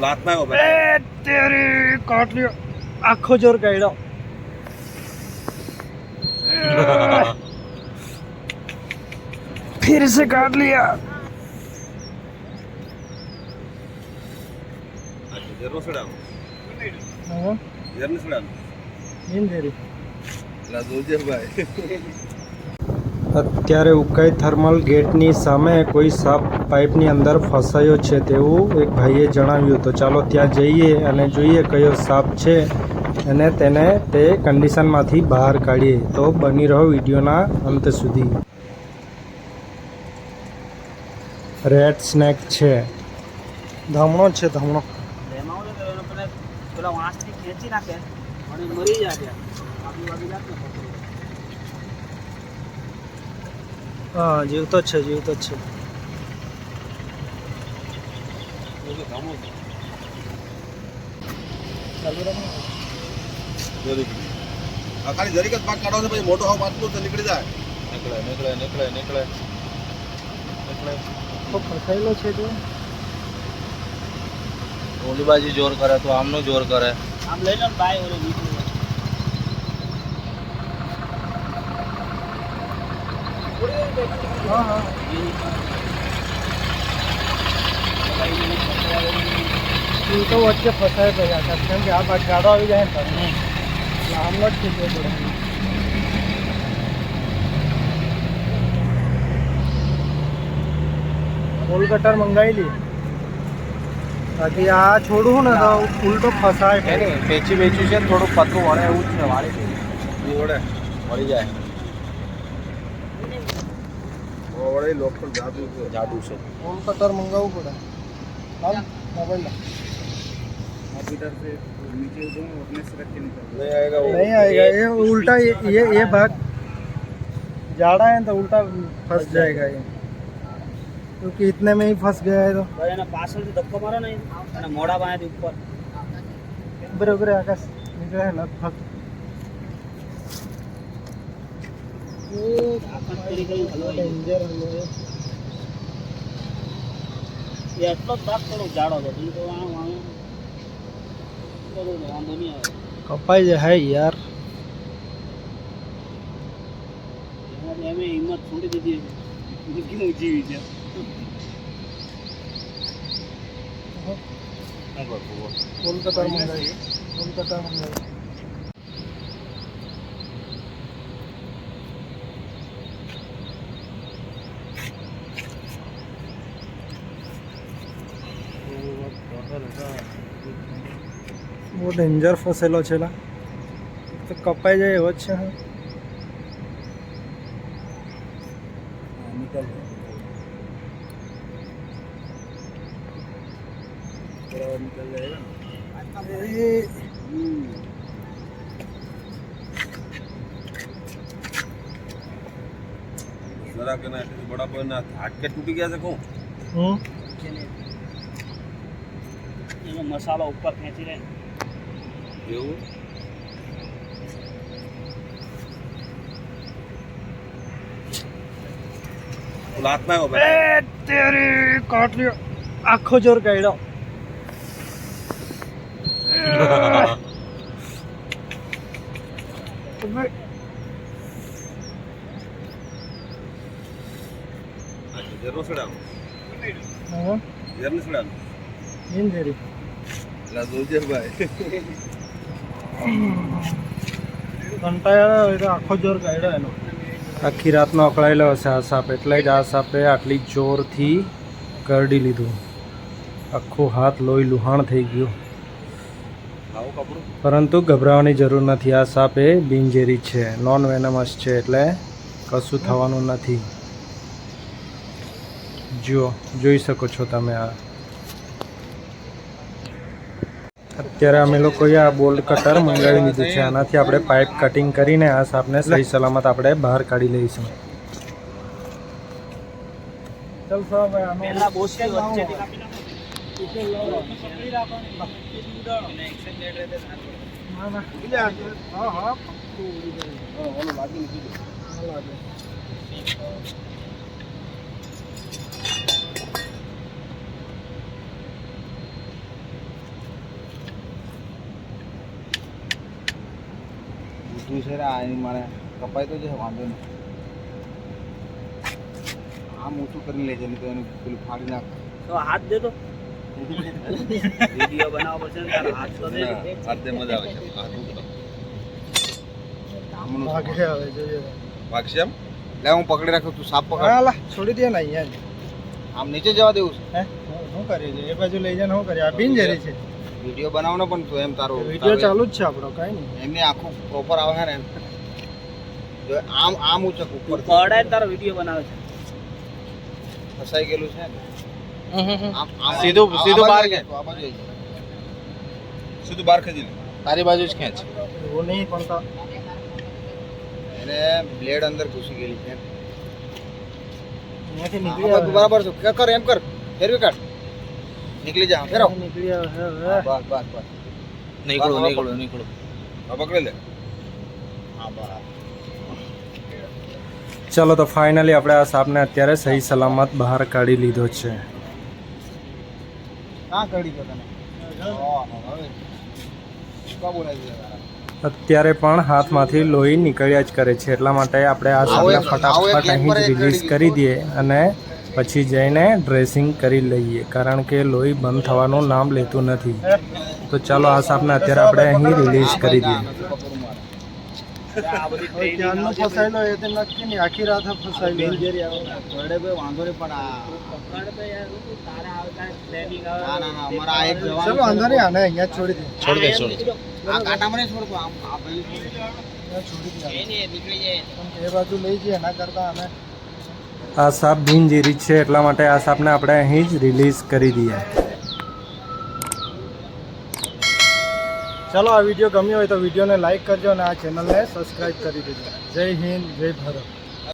હાથમાં આવ્યો ભાઈ એ તેરી કાટલી આખો જોર કાઢ્યો फिर से काट लिया ઝેરનો સડાનો हाँ, ઝેરને સડાનો અત્યારે ઉકાઈ થર્મલ ગેટની સામે કોઈ સાપ પાઇપની અંદર ફસાયો છે તેવું એક ભાઈએ જણાવ્યું તો ચાલો ત્યાં જઈએ અને જોઈએ કયો સાપ છે અને તેને તે કન્ડિશનમાંથી બહાર કાઢીએ. તો બની રહો વિડીયોના અંત સુધી. રેડ સ્નેક છે. ધમણો છે ધમણો. પેલા વાંસથી ખેંચી નાખે અને મરી જાય ત્યાં આજુબાજુ નાખે હા જીવતો જ છે જીવતો જ છે. ખાલી જરીક જ ભાગ કાઢો છે પછી મોટો હાવ પાતળું તો નીકળી જાય. નીકળે નીકળે નીકળે નીકળે. નીકળે. ખૂબ ફસાયેલો છે તે. ઓલી બાજુ જોર કરે તો આમનું જોર કરે. આમ લઈ લો ભાઈ ઓલે નીકળી જાય હા હા એ તો વચ્ચે ફસાય તો હતા. કેમ કે આ બાદ ગાડો આવી જાય ને તમને એટલે આમનો જ થઈ જાય ફૂલ કટર મંગાવી લી. બાકી આ છોડું ને તો ફૂલ તો ફસાય પેચી પેચી છે થોડું પતલું વળે એવું જ છે વાળી. વળી જાય. अब इधर से. नीचे अपने से रख के निकल नहीं आएगा वो नहीं आएगा ये उल्टा ये ये भाग जाड़ा है तो उल्टा फंस अच्छा. जाएगा ये क्योंकि इतने में ही फंस गया है तो. भाई ना पासल से धक्का मारा नहीं? ना मोड़ा बाया ऊपर आकाश. निकला है ना એટલો જ ભાગ થોડો જાડો હતો તો આમ આમ વાંધો નહીં આવે. કપાઈ જાય હે યાર. અમે હિંમત છોડી દીધી કેવું જીવી છે. કોલકાતા કોલકાતા બહુ ડેન્જર ફસેલો છે તો કપાઈ જાય એવો જ છે હા. બરાબર ના ના બરાબર ના હાથ કે તૂટી ગયા છે કહું હમ. એનો મસાલો ઉપર ખેંચી લે. એવું? ઓલા આવ્યો એ તેરી કાટલી આખો જોર કાઢ્યો. હા ઝેરને સડાનો નીંદ દે રહી એટલે જોજે ભાઈ કંટાળ્યો તો આખો જોર કાઢ્યો એનો. આખી રાતનો અકળાયેલો હશે આ સાપ. એટલે જ આ સાપે આટલી જોરથી કરડી લીધું. આખું હાથ લોહી લુહાણ થઈ ગયું. પરંતુ ગભરાવાની જરૂર નથી. આ સાપ એ બિનઝેરી છે. નોન વેનમસ છે એટલે કશું થવાનું નથી. જુઓ જોઈ શકો છો તમે આ. અત્યારે અમે લોકોએ આ બોલ્ડ કટર મંગાવી લીધું છે. આનાથી આપણે પાઇપ કટિંગ કરીને આ સાપને સહી સલામત આપણે બહાર કાઢી લઈશું. ચાલ સાહેબ પહેલા બોસી વચ્ચેથી કાપી નાખો પકડી રાખો અને એક્શન લેટ રહેતે સારું. ઓલું લાગી નથી ઊંચું છે ને એની મારે કપાય તો છે વાંધો નહીં. આમ ઊંચું કરીને લેજે નહીં તો એનું પેલું ફાડી નાખ. તો હાથ દે તો. વીડિયો બનાવવો પડશે ને હાથ તો દે. હાથ દે મજા આવે છે. હાથ. આમનું હવે જોઈએ. વાગશે એમ? લે હું પકડી રાખ્યો તું સાપ પકડ. હા લા છોડી દે ને અહીંયા આમ નીચે જવા દેવું છે? હે? શું કરીએ છે એ બાજુ લઈ જાય શું કરીએ? આ બિનજરી છે. વીડિયો બનાવવાનો પણ તું એમ તારો વીડિયો ચાલુ જ છે આપણો કઈ નહીં. એમને આખું પ્રોપર આવે છે ને જો આમ આમ ઊંચક ઉપર તું પડાય તારો વીડિયો બનાવે છે. ફસાઈ ગયેલું છે આમ આમ સીધું- સીધું બહાર કે ખેંચ. આ બાજુ સીધું બહાર ખેંચી લે. તારી બાજુ જ ખેંચ. એવું નહીં પણ તો એને બ્લેડ અંદર ઘૂસી ગયેલી છે. બરાબર છે. કર એમ કર. ફેરવી કાઢ. નીકળી જા ફેરો. નીકળી આવ બસ બસ બસ નીકળો નીકળો નીકળો. હા પકડી લે. હા બસ ચલો તો ફાઇનલી આપણે આ સાપને અત્યારે સહી સલામત બહાર કાઢી લીધો છે. કાઢી ગયો તને? અત્યારે પણ હાથમાંથી લોહી નીકળ્યા જ કરે છે. એટલા માટે આપણે આ સાપને ફટાફટ અહીં જ રિલીઝ કરી દઈએ અને પછી જઈને ડ્રેસિંગ કરી લઈએ કારણ કે લોહી બંધ થવાનું નામ લેતું નથી તો ચાલો આ સાપને અત્યારે આપણે અહીં રિલીઝ કરી દઈએ ક્યારનો ફસાયેલો એ તો નક્કી નહીં આખી રાત ફસાયેલો ડેન્જર આવે. ઘરડે કોઈ વાંધો નહીં પણ આ પકડ તો યાર, તારે આવે તારે training આવે. ના ના ના અમારા આ એક જવાન ચલો વાંધો નહીં આને અહીંયા છોડી દે છોડ દે આ દે આ કાંટામાં છોડતો આમ આ છોડી દે. અહીંયા છોડી દે એ નહીં, નીકળી જાય પણ એ બાજુ લઈ જઈએ એના કરતાં અમે આ સાપ બિનઝેરી છે, એટલા માટે આ સાપને આપણે અહીં જ રિલીઝ કરી દઈએ. ચલો, આ વીડિયો ગમ્યો હોય તો વિડીયોને લાઇક કરજો અને આ ચેનલને સબસ્ક્રાઈબ કરી દેજો. જય હિન્દ, જય ભારત.